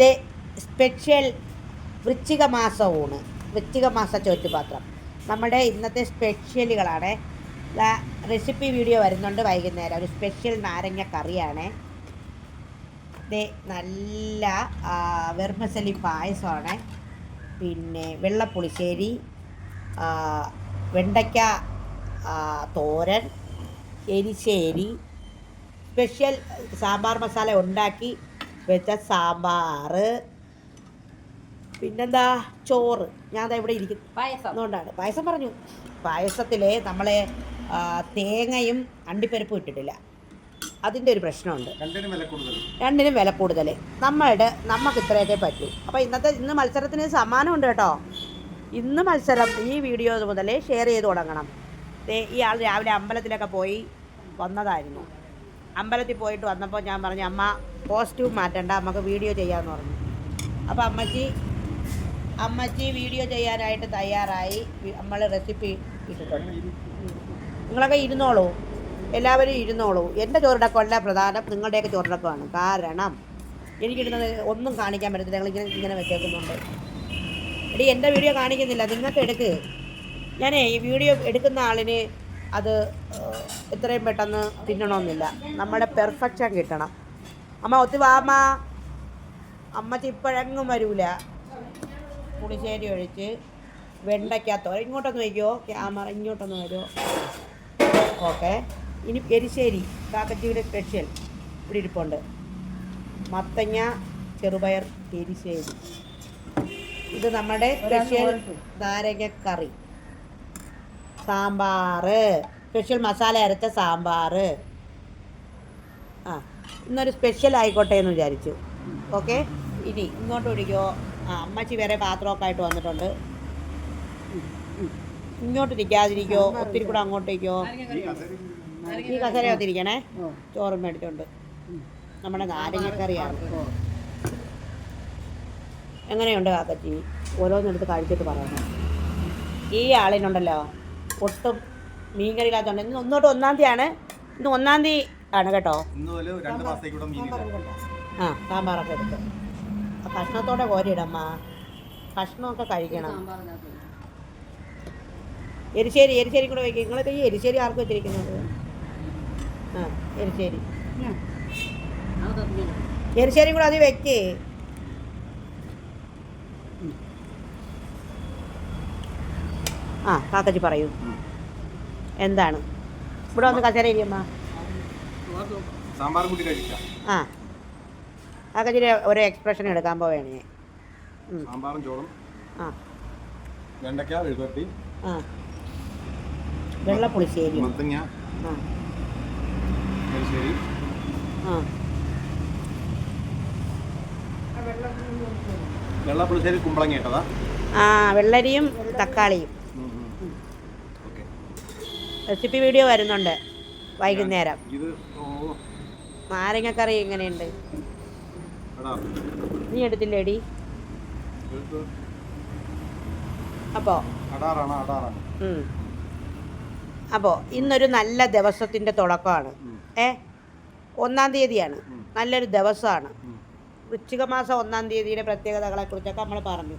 ദേ special വൃശ്ചിക മാസ വൃശ്ചിക മാസ ചോറ്റുപാത്രം. നമ്മുടെ ഇന്നത്തെ സ്പെഷ്യലുകളാണ് റെസിപ്പി വീഡിയോ വരുന്നുണ്ട് വൈകുന്നേരം. ഒരു സ്പെഷ്യൽ നാരങ്ങ കറിയാണ്. ദേ നല്ല വെർമസലി പായസമാണ്. പിന്നെ വെള്ളപ്പുളിശ്ശേരി വെണ്ടയ്ക്ക തോരൻ എരിശ്ശേരി സ്പെഷ്യൽ സാമ്പാർ മസാല ഉണ്ടാക്കി വെച്ച സാമ്പാർ. പിന്നെന്താ? ചോറ്. ഞാൻ ദാ ഇവിടെ ഇരിക്കുന്നു. പായസം. അതുകൊണ്ടാണ്. പായസം പറഞ്ഞു. പായസത്തിൽ നമ്മളെ തേങ്ങയും അണ്ടിപ്പരിപ്പും ഇട്ടിട്ടില്ല. അതിന്റെ ഒരു പ്രശ്നമുണ്ട്. രണ്ടിനും വില കൂടുതൽ. രണ്ടിനും വില കൂടുതൽ നമ്മളുടെ നമുക്ക് ഇത്രയൊക്കെ പറ്റൂ. അപ്പോൾ ഇന്നത്തെ ഇന്ന് മത്സരത്തിന് സമ്മാനമുണ്ട് കേട്ടോ. ഇന്ന് മത്സരം ഈ വീഡിയോ മുതലേ ഷെയർ ചെയ്ത് തുടങ്ങണം. ദേ ഈ ആൾ രാവിലെ അമ്പലത്തിലൊക്കെ പോയി വന്നതായിരുന്നു. അമ്പലത്തിൽ പോയിട്ട് വന്നപ്പോൾ ഞാൻ പറഞ്ഞു അമ്മ കോസ്റ്റ്യൂം മാറ്റണ്ട നമുക്ക് വീഡിയോ ചെയ്യാമെന്ന് പറഞ്ഞു. അപ്പോൾ അമ്മച്ചി അമ്മച്ചി വീഡിയോ ചെയ്യാനായിട്ട് തയ്യാറായി. നമ്മൾ റെസിപ്പി ഇട്ടിട്ടുണ്ട്. നിങ്ങളൊക്കെ ഇരുന്നോളൂ. എല്ലാവരും ഇരുന്നോളൂ. എന്റെ ചോറിടക്കമല്ല പ്രധാനം നിങ്ങളുടെയൊക്കെ ചോറിടക്കമാണ്. കാരണം എനിക്കിടുന്നത് ഒന്നും കാണിക്കാൻ പറ്റത്തില്ല. ഞങ്ങളിങ്ങനെ ഇങ്ങനെ വെച്ചേക്കുന്നുണ്ട്. എടി എന്റെ വീഡിയോ കാണിക്കുന്നില്ല. നിങ്ങൾക്ക് എടുക്ക്. ഞാനേ ഈ വീഡിയോ എടുക്കുന്ന ആളിന് അത് എത്രയും പെട്ടെന്ന് തിന്നണമെന്നില്ല. നമ്മുടെ പെർഫെക്ഷൻ കിട്ടണം. അമ്മ ഒത്തിരി വാമ അമ്മ. ഇപ്പോഴെങ്ങും വരൂല. പുളിശ്ശേരി ഒഴിച്ച് വെണ്ടയ്ക്കകത്തോ ഇങ്ങോട്ടൊന്ന് വയ്ക്കുമോ ക്യാമറ ഇങ്ങോട്ടൊന്ന് വരുമോ ഓക്കെ. ഇനി എരിശ്ശേരി കാക്കച്ചിയുടെ സ്പെഷ്യൽ ഇവിടെ ഇരിപ്പുണ്ട്. മത്തങ്ങ ചെറുപയർ എരിശ്ശേരി. ഇത് നമ്മുടെ സ്പെഷ്യൽ നാരങ്ങ കറി സാമ്പാർ സ്പെഷ്യൽ മസാല അരച്ച സാമ്പാർ ആ ഇന്നൊരു സ്പെഷ്യൽ ആയിക്കോട്ടെ എന്ന് വിചാരിച്ചു. ഓക്കെ? ഇനി ഇങ്ങോട്ട് ഇരിക്കുമോ ആ അമ്മച്ചി വേറെ പാത്രമൊക്കെ ആയിട്ട് വന്നിട്ടുണ്ട്. ഇങ്ങോട്ട് ഇരിക്കാതിരിക്കോ ഒത്തിരി കൂടെ അങ്ങോട്ടേക്കോ ഈ കസരകത്തിരിക്കണേ ചോറും മേടിച്ചോണ്ട്. നമ്മുടെ നാരങ്ങക്കറിയാണ്. എങ്ങനെയുണ്ട് കാക്കച്ചി? ഓരോന്നെടുത്ത് കഴിച്ചിട്ട് പറയണം. ഈ ആളിനുണ്ടല്ലോ. ഒട്ടും മീൻകറിയില്ലാത്തതുകൊണ്ട്. ഇന്ന് ഒന്നോട്ട് ഒന്നാം തീയതിയാണ്. ഇന്ന് ഒന്നാം തീയതി ആണ് കേട്ടോ. ആ സാമ്പാറൊക്കെ എടുത്ത്. ആ കഷ്ണത്തോടെ കോരിയിടമ്മ. കഷ്ണമൊക്കെ കഴിക്കണം. എരിശ്ശേരി എരിശ്ശേരി കൂടെ വയ്ക്കുക നിങ്ങളൊക്കെ ഈ എരിശ്ശേരി ആർക്ക് വെച്ചിരിക്കുന്നത്? ആ എരിശ്ശേരി. എരിശ്ശേരി കൂടെ അത് വെക്ക്. ആ കാക്കച്ചി പറയൂ. എന്താണ്? ഇവിടെ വന്ന് കസേര സാമ്പാർ കൂട്ടി കഴിക്കാം ആ. കാക്കച്ചിരി ഒരു എക്സ്പ്രഷൻ എടുക്കാൻ പോവുകയാണ്. സാമ്പാറും ചോറും. ആ. വെണ്ടയ്ക്ക ആ. വെള്ളപ്പുളിശ്ശേരി മത്തങ്ങ. ആ. ആ. വെള്ളപ്പുളിശ്ശേരി കുമ്പളങ്ങ ഇട്ടതാ. ആ വെള്ളരിയും തക്കാളിയും. റെസിപ്പി വീഡിയോ വരുന്നുണ്ട് വൈകുന്നേരം. നാരങ്ങക്കറി എങ്ങനെയുണ്ട്? നീ എടുത്തില്ലേടി? അപ്പോ. അപ്പോൾ അപ്പോൾ ഇന്നൊരു നല്ല ദിവസത്തിന്റെ തുടക്കമാണ്. ഏ? ഒന്നാം തീയതിയാണ്. നല്ലൊരു ദിവസമാണ്. വൃശ്ചിക മാസം ഒന്നാം തീയതിയുടെ പ്രത്യേകതകളെക്കുറിച്ചൊക്കെ നമ്മൾ പറഞ്ഞു.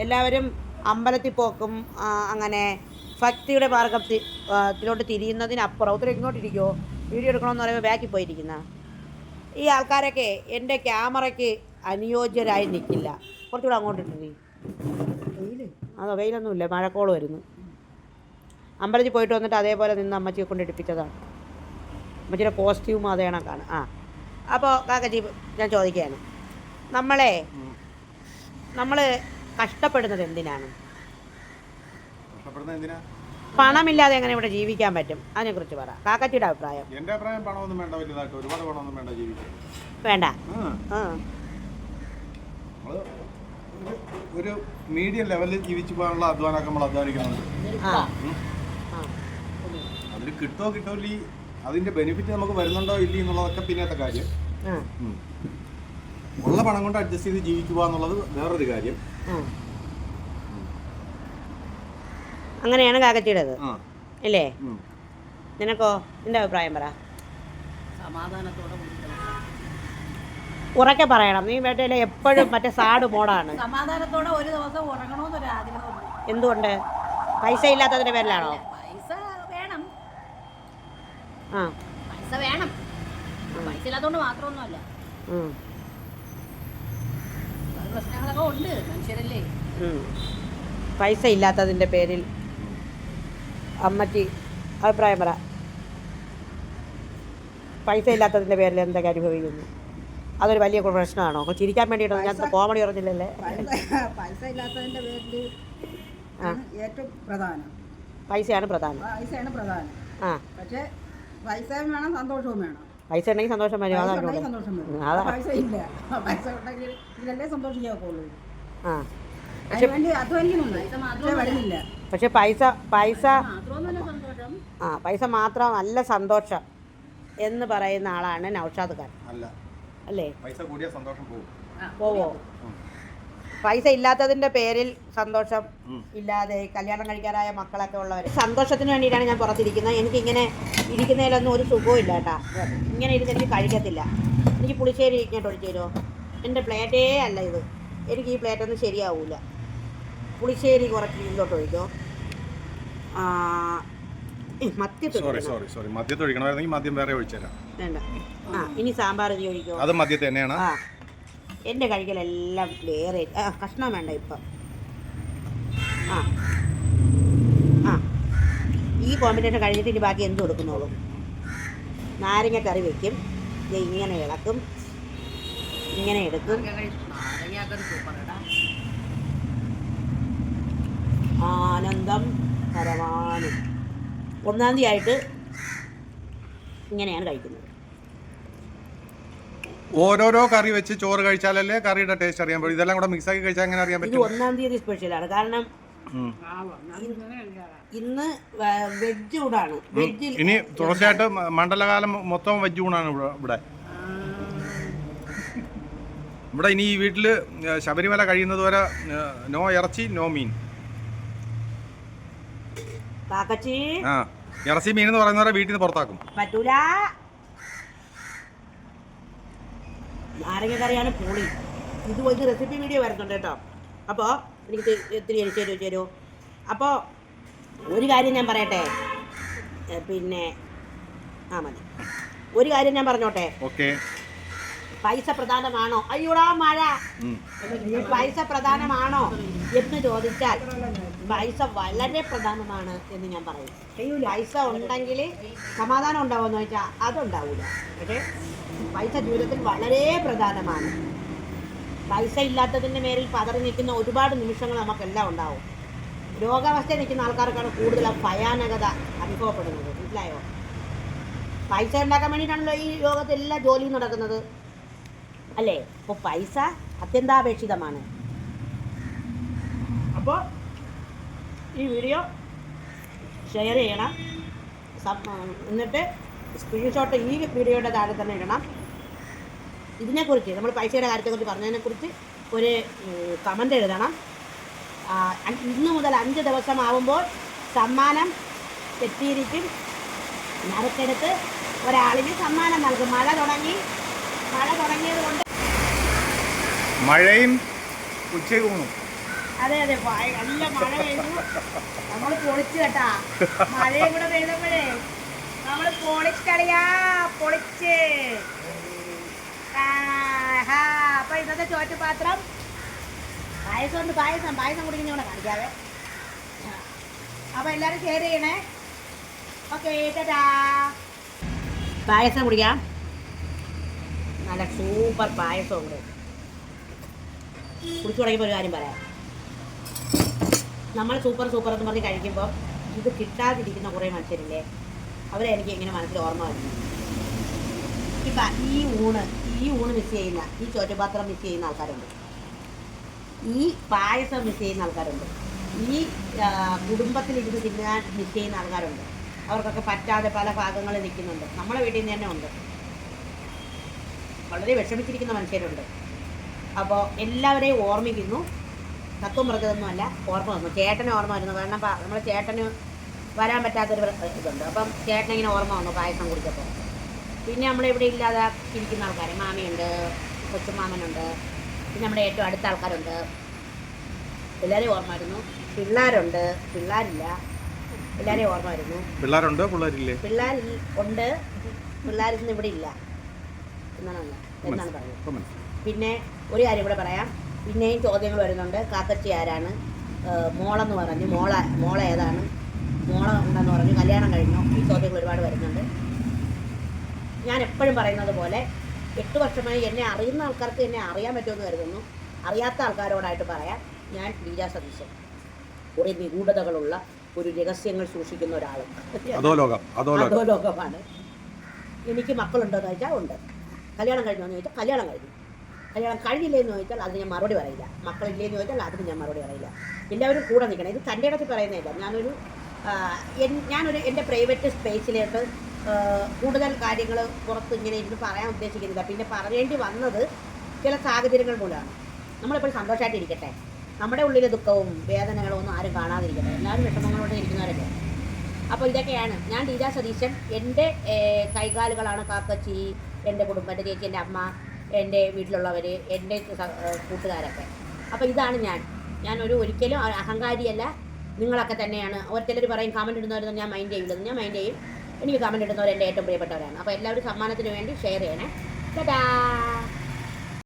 എല്ലാവരും അമ്പലത്തിൽ പോക്കും അങ്ങനെ ഭക്തിയുടെ മാർഗത്തിലോട്ട് തിരിയുന്നതിനപ്പുറം. ഒത്തിരി ഇങ്ങോട്ടിരിക്കുമോ വീഡിയോ എടുക്കണമെന്ന് പറയുമ്പോൾ ബാക്കിൽ പോയിരിക്കുന്ന. ഈ ആൾക്കാരൊക്കെ എന്റെ ക്യാമറയ്ക്ക് അനുയോജ്യരായി നിൽക്കില്ല. കുറച്ചുകൂടെ അങ്ങോട്ടിട്ടിരി അതോ വെയിലൊന്നുമില്ല. മഴക്കോൾ വരുന്നു. അമ്പലത്തിൽ പോയിട്ട് വന്നിട്ട് അതേപോലെ നിന്ന് അമ്മച്ചിയെ കൊണ്ട് എടുപ്പിച്ചതാണ്. അമ്മച്ചിയുടെ കോസ്റ്റ്യൂം അതേണം കാണാം ആ. അപ്പോൾ കാക്കച്ചി ഞാൻ ചോദിക്കുകയാണ്. നമ്മളെ. നമ്മൾ കഷ്ടപ്പെടുന്നത് എന്തിനാണ്? പണമില്ലാതെ എങ്ങനെ ഇവിടെ ജീവിക്കാൻ പറ്റും? അതിനെക്കുറിച്ച് പറ. കാക്കച്ചിയുടെ അഭിപ്രായം. എന്റെ അഭിപ്രായം പണമൊന്നും വേണ്ട വലുതായിട്ട്. ഒരുപാട് പണമൊന്നും വേണ്ട ജീവിക്കാൻ. വേണ്ട. ഒരു- മീഡിയം ലെവലിൽ ജീവിച്ചു പോകാനുള്ള അധ്വാനമൊക്കെ നമ്മൾ അധ്വാനിക്കുന്നുണ്ട്. അതിൽ കിട്ടോ കിട്ടോ ഇല്ല. അതിന്റെ ബെനിഫിറ്റ് നമുക്ക് വരുന്നുണ്ടോ ഇല്ല എന്നുള്ളതൊക്കെ പിന്നത്തെ കാര്യം. ഉള്ള പണം കൊണ്ട് അഡ്ജസ്റ്റ് ചെയ്ത് ജീവിക്കുക എന്നുള്ളത് വേറൊരു കാര്യം. അങ്ങനെയാണ് കാക്കച്ചിയുടേത്. അല്ലേ ഇല്ലേ? നിനക്കോ? നിന്റെ അഭിപ്രായം പറ. സമാധാനത്തോടെ ഉറക്കെ പറയണം. നീ വേട്ടയിലെ എപ്പോഴും മറ്റേ സാഡ് മോഡാണ്. സമാധാനത്തോടെ ഒരു ദിവസം ഉറങ്ങണമെന്നൊരു ആഗ്രഹമുണ്ട് എന്തുകൊണ്ട്? പൈസ ഇല്ലാത്തതിന്റെ പേരിലാണോ? പൈസ വേണം. ആ. പൈസ വേണം. പൈസ ഇല്ലാത്തതുകൊണ്ട് മാത്രമൊന്നുമല്ല. ഉം, പ്രശ്നങ്ങളൊക്കെ ഉണ്ട്. മനുഷ്യരല്ലേ. പൈസ ഇല്ലാത്തതിന്റെ പേരിൽ അമ്മച്ചി അഭിപ്രായം പറ. പൈസ ഇല്ലാത്തതിന്റെ പേരിൽ എന്തൊക്കെ അനുഭവിക്കുന്നു? അതൊരു വലിയ പ്രശ്നമാണോ? ചിരിക്കാൻ വേണ്ടിയിട്ട് ഞാൻ കോമഡി പറഞ്ഞില്ലല്ലേ? പൈസ ഇല്ലാത്തതിന്റെ പേരിൽ. ഏറ്റവും പ്രധാനം. പൈസയാണ് പ്രധാനം. പൈസയാണ് പ്രധാനം. ആ. പക്ഷെ പൈസയും വേണം സന്തോഷവും വേണം. പൈസ ഉണ്ടെങ്കിൽ സന്തോഷം വരും. അതാണ് സന്തോഷം വരും. പൈസ ഇല്ല പൈസ ഉണ്ടെങ്കിൽ ഇതിലല്ലേ സന്തോഷിക്കാക്കുള്ളൂ ആ. പൈസ പക്ഷെ പൈസ പൈസ ആ പൈസ മാത്രം നല്ല സന്തോഷം എന്ന് പറയുന്ന ആളാണ് നൗഷാദ് ഖാൻ. അല്ല. അല്ലേ? പൈസ കൂടിയ സന്തോഷം പോകും പോവോ? പൈസ ഇല്ലാത്തതിന്റെ പേരിൽ സന്തോഷം ഇല്ലാതെ കല്യാണം കഴിക്കാറായ മക്കളൊക്കെ ഉള്ളവർ സന്തോഷത്തിന് വേണ്ടിയിട്ടാണ് ഞാൻ പുറത്തിരിക്കുന്നത്. എനിക്കിങ്ങനെ ഇരിക്കുന്നതിലൊന്നും ഒരു സുഖവും ഇല്ല കേട്ടാ. ഇങ്ങനെ ഇരുന്ന് എനിക്ക് കഴിക്കത്തില്ല. എനിക്ക് പുളിശ്ശേരി ഇരിക്കാൻ ഒഴിച്ചു തരുമോ? എന്റെ പ്ലേറ്റേ അല്ല ഇത്. എനിക്ക് ഈ പ്ലേറ്റൊന്നും ശരിയാവൂല. പുളിശ്ശേരി കുറച്ച് ഇതിലോട്ട് ഒഴിക്കോ? സോറി സോറി സോറി മദ്യത്തെ ഒഴിക്കണമായിരുന്നെങ്കിൽ മദ്യം വേറെ ഒഴിച്ചുതരാം വേണ്ട. ആ ഇനി സാമ്പാർ ഇത് ഒഴിക്കോ? അത് മദ്യത്തെ തന്നെയാണ്. ആ. എന്റെ കഴിക്കലെല്ലാം വേറെ ആ കഷ്ണം വേണ്ട ഇപ്പം. ആ. ആ. ഈ കോമ്പിനേഷൻ കഴിഞ്ഞിട്ട് ഇനി ബാക്കി എന്ത് കൊടുക്കുന്നോളൂ? നാരങ്ങ കറി വെക്കും. ദേ ഇങ്ങനെ ഇളക്കും. ഇങ്ങനെ എടുക്കും. സൂപ്പറടാ ആനന്ദം ഒന്നാം തീയതി ആയിട്ട് ഇങ്ങനെയാണ് കഴിക്കുന്നത്. ഓരോരോ കറി വെച്ച് ചോറ് കഴിച്ചാലല്ലേ കറിയുടെ ടേസ്റ്റ് അറിയാൻ പറ്റും. ഇതെല്ലാം കൂടെ മിക്സ് ആക്കി കഴിച്ചാൽ എങ്ങനെ അറിയാൻ പറ്റും? ഒന്നാം തീയതി സ്പെഷ്യലാണ് കാരണം. ഇന്ന് വെജ് വെജിൽ ഇനി തുടർച്ചയായിട്ട് മണ്ഡലകാലം മൊത്തം വെജ് ഊണാണ് ഇവിടെ ഇവിടെ. ഇവിടെ ഇനി ഈ വീട്ടിൽ ശബരിമല കഴിയുന്നത് വരെ നോ ഇറച്ചി നോ മീൻ. ആ ഇറച്ചി മീൻ എന്ന് പറയുന്നവരെ വീട്ടിൽ നിന്ന് പുറത്താക്കും. പറ്റൂല. നാരങ്ങ കറിയാണ് പൊളി. ഇത് ഒരു റെസിപ്പി വീഡിയോ വരുന്നുണ്ട് കേട്ടോ. അപ്പോൾ എനിക്ക് ഒത്തിരി ഇത്തിരി ചേരോ തരൂ തരൂ. അപ്പോൾ ഒരു കാര്യം ഞാൻ പറയട്ടെ? പിന്നെ ആ മതി. ഒരു കാര്യം ഞാൻ പറഞ്ഞോട്ടെ? ഓക്കെ. പൈസ പ്രധാനമാണോ? അയ്യോടാ മഴ. പൈസ പ്രധാനമാണോ എന്ന് ചോദിച്ചാൽ പൈസ വളരെ പ്രധാനമാണ് എന്ന് ഞാൻ പറയും. പൈസ ഉണ്ടെങ്കിൽ സമാധാനം ഉണ്ടാവുമെന്ന് ചോദിച്ചാൽ അതുണ്ടാവില്ല പക്ഷേ പൈസ ജീവിതത്തിൽ വളരെ പ്രധാനമാണ്. പൈസ ഇല്ലാത്തതിന്റെ മേലിൽ പതറി നിൽക്കുന്ന ഒരുപാട് നിമിഷങ്ങൾ നമുക്കെല്ലാം ഉണ്ടാവും. രോഗാവസ്ഥയിൽ നിൽക്കുന്ന ആൾക്കാർക്കാണ് കൂടുതൽ ഭയാനകത അനുഭവപ്പെടുന്നത്. മനസ്സിലായോ? പൈസ ഉണ്ടാക്കാൻ വേണ്ടിയിട്ടാണല്ലോ ഈ ലോകത്ത് എല്ലാ ജോലിയും നടക്കുന്നത്. അല്ലേ? അപ്പോൾ പൈസ അത്യന്താപേക്ഷിതമാണ്. അപ്പോൾ ഈ വീഡിയോ ഷെയർ ചെയ്യണം. എന്നിട്ട് സ്ക്രീൻഷോട്ട് ഈ വീഡിയോയുടെ താഴെ തന്നെ ഇടണം. ഇതിനെക്കുറിച്ച് നമ്മൾ പൈസയുടെ കാര്യത്തെക്കുറിച്ച് പറഞ്ഞതിനെക്കുറിച്ച് ഒരു കമന്റ് എഴുതണം. ഇന്ന് മുതൽ അഞ്ച് ദിവസമാവുമ്പോൾ സമ്മാനം എത്തിയിരിക്കും നറുക്കെടുത്ത് ഒരാളിന് സമ്മാനം നൽകും. മഴ തുടങ്ങി. മഴ തുടങ്ങിയത് കൊണ്ട് മഴയും ഉച്ചയൂണും. അതെ അതെ. നല്ല നമ്മൾ നമ്മൾ പൊളിച്ച് ചോറ്റുപാത്രം പായസം പായസം. കുടിക്കുന്ന കൂടെ കാണിക്കാവേ. അപ്പൊ എല്ലാരും ഷെയർ ചെയ്യണേ. ഓക്കെ പായസം കുടിക്കാം. നല്ല സൂപ്പർ പായസം ഉണ്ട്. കുടിച്ചു തുടങ്ങിയപ്പോൾ ഒരു കാര്യം പറയാം. നമ്മൾ സൂപ്പർ സൂപ്പർ എന്ന് പറഞ്ഞ് കഴിക്കുമ്പോൾ ഇത് കിട്ടാതിരിക്കുന്ന കുറേ മനുഷ്യരില്ലേ അവരെ എനിക്ക് ഇങ്ങനെ മനസ്സിൽ ഓർമ്മ വരുന്നു ഇപ്പം ഈ ഊണ് ഈ ഊണ് മിസ് ചെയ്യുന്ന ഈ ചോറ്റുപാത്രം മിസ് ചെയ്യുന്ന ആൾക്കാരുണ്ട്. ഈ പായസം മിസ് ചെയ്യുന്ന ആൾക്കാരുണ്ട്. ഈ കുടുംബത്തിൽ ഇരുന്ന് തിന്നാൻ മിസ് ചെയ്യുന്ന ആൾക്കാരുണ്ട്. അവർക്കൊക്കെ പറ്റാതെ പല ഭാഗങ്ങളിൽ നിൽക്കുന്നുണ്ട്. നമ്മളെ വീട്ടിൽ നിന്ന് തന്നെ ഉണ്ട്. വളരെ വിഷമിച്ചിരിക്കുന്ന മനുഷ്യരുണ്ട്. അപ്പോൾ എല്ലാവരെയും ഓർമ്മിക്കുന്നു. തത്വം പറഞ്ഞതൊന്നുമല്ല ഓർമ്മ വന്നു. ചേട്ടന് ഓർമ്മ വരുന്നു. കാരണം നമ്മളെ നമ്മുടെ ചേട്ടന് വരാൻ പറ്റാത്തൊരു ഇതുണ്ട്. അപ്പം ചേട്ടനിങ്ങനെ ഓർമ്മ വന്നു പായസം കുടിച്ചപ്പോൾ. പിന്നെ നമ്മളിവിടെ ഇല്ലാതെ ഇരിക്കുന്ന ആൾക്കാർ മാമിയുണ്ട് കൊച്ചുമാമനുണ്ട്. പിന്നെ നമ്മുടെ ഏറ്റവും അടുത്ത ആൾക്കാരുണ്ട്. എല്ലാവരെയും ഓർമ്മ വരുന്നു. പിള്ളേരുണ്ട്. പിള്ളേരില്ല. എല്ലാവരെയും ഓർമ്മ വരുന്നു. പിള്ളേരുണ്ട്? പിള്ളേരില്ലേ? പിള്ളേർ ഉണ്ട്. പിള്ളേരിന്ന് ഇവിടെ ഇല്ല. എന്നാണ് എന്നാണ് പറഞ്ഞത്? പിന്നെ ഒരു കാര്യം ഇവിടെ പറയാം. പിന്നെയും ചോദ്യങ്ങൾ വരുന്നുണ്ട്. കാക്കച്ചി ആരാണ്? മോളെന്ന് പറഞ്ഞു. മോള മോള ഏതാണ്? മോള ഉണ്ടെന്ന് പറഞ്ഞു. കല്യാണം കഴിഞ്ഞോ. ഈ ചോദ്യങ്ങൾ ഒരുപാട് വരുന്നുണ്ട്. ഞാൻ എപ്പോഴും പറയുന്നത് പോലെ എട്ട് വർഷമായി എന്നെ അറിയുന്ന ആൾക്കാർക്ക് എന്നെ അറിയാൻ പറ്റുമെന്ന് കരുതുന്നു. അറിയാത്ത ആൾക്കാരോടായിട്ട് പറയാം ഞാൻ ബീജാ സതീശൻ. കുറേ നിഗൂഢതകളുള്ള ഒരു രഹസ്യങ്ങൾ സൂക്ഷിക്കുന്ന ഒരാൾ അതോ ലോകം. അതോ ലോകം. അതോ ലോകമാണ്. എനിക്ക് മക്കളുണ്ടോ എന്ന് ചോദിച്ചാൽ ഉണ്ട്. കല്യാണം കഴിഞ്ഞോ എന്ന് ചോദിച്ചാൽ കല്യാണം കഴിഞ്ഞു. കല്യാണം കഴിഞ്ഞില്ലേ എന്ന് ചോദിച്ചാൽ അതിന് ഞാൻ മറുപടി പറയില്ല. മക്കളില്ലേ എന്ന് ചോദിച്ചാൽ അതിന് ഞാൻ മറുപടി പറയില്ല. എല്ലാവരും കൂടെ നിൽക്കണം. ഇത് തന്റെ ഇടത്ത് പറയുന്നില്ല ഞാനൊരു ഞാനൊരു എന്റെ പ്രൈവറ്റ് സ്പേസിലേക്ക് കൂടുതൽ കാര്യങ്ങൾ പുറത്ത് ഇങ്ങനെ ഇരുന്ന് പറയാൻ ഉദ്ദേശിക്കുന്നില്ല. പിന്നെ പറയേണ്ടി വന്നത് ചില സാഹചര്യങ്ങൾ മൂലമാണ്. നമ്മളിപ്പോൾ സന്തോഷമായിട്ടിരിക്കട്ടെ നമ്മുടെ ഉള്ളിലെ ദുഃഖവും വേദനകളും ഒന്നും ആരും കാണാതിരിക്കട്ടെ. എല്ലാവരും വിഷമങ്ങളോടെ ഇരിക്കുന്നവരല്ലേ? അപ്പോൾ ഇതൊക്കെയാണ്. ഞാൻ ലീല സതീശൻ എന്റെ കൈകാലുകളാണ് കാക്കച്ചി എന്റെ കുടുംബത്തിലേക്ക് എന്റെ അമ്മ എന്റെ വീട്ടിലുള്ളവർ എന്റെ കൂട്ടുകാരൊക്കെ. അപ്പോൾ ഇതാണ് ഞാൻ. ഞാനൊരു ഒരിക്കലും അഹങ്കാരിയല്ല. നിങ്ങളൊക്കെ തന്നെയാണ്. ഒരു പറയും കമന്റ് ഇടുന്നവരൊന്നും ഞാൻ മൈൻഡ് ചെയ്യില്ലെന്ന് ഞാൻ മൈൻഡ് ചെയ്യും. എനിക്ക് കമന്റ് ഇടുന്നവർ എന്റെ ഏറ്റവും പ്രിയപ്പെട്ടവരാണ്. അപ്പോൾ എല്ലാവരും സമ്മാനത്തിന് വേണ്ടി ഷെയർ ചെയ്യണേ. ടാറ്റാ